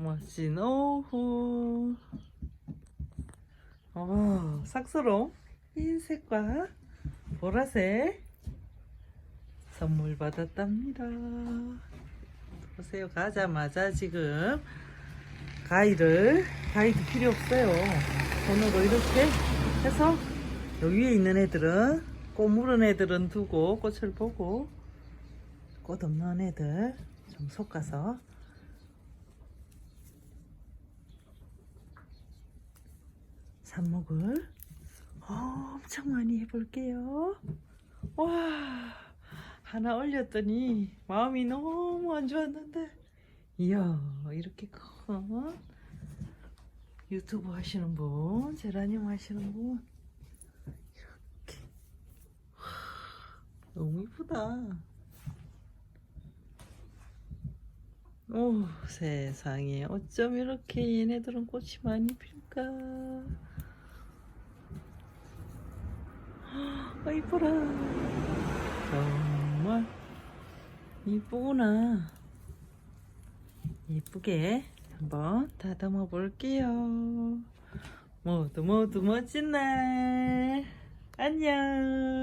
멋진 오후. 어, 삭스롱 흰색과 보라색 선물 받았답니다. 보세요. 가자마자 지금 가위를, 가위도 필요 없어요. 손으로 이렇게 해서 여기 위에 있는 애들은 꽃 무른 애들은 두고 꽃을 보고 꽃 없는 애들 좀 솎아서 삽목을 엄청 많이 해볼게요. 와, 하나 올렸더니 마음이 너무 안 좋았는데, 이야, 이렇게 큰 유튜브 하시는 분, 제라늄 하시는 분, 이렇게. 와, 너무 이쁘다. 오, 세상에, 어쩜 이렇게 얘네들은 꽃이 많이 필까? 아, 이뻐라. 정말 이쁘구나. 이쁘게 한번 다듬어 볼게요. 모두 모두 멋진 날. 안녕.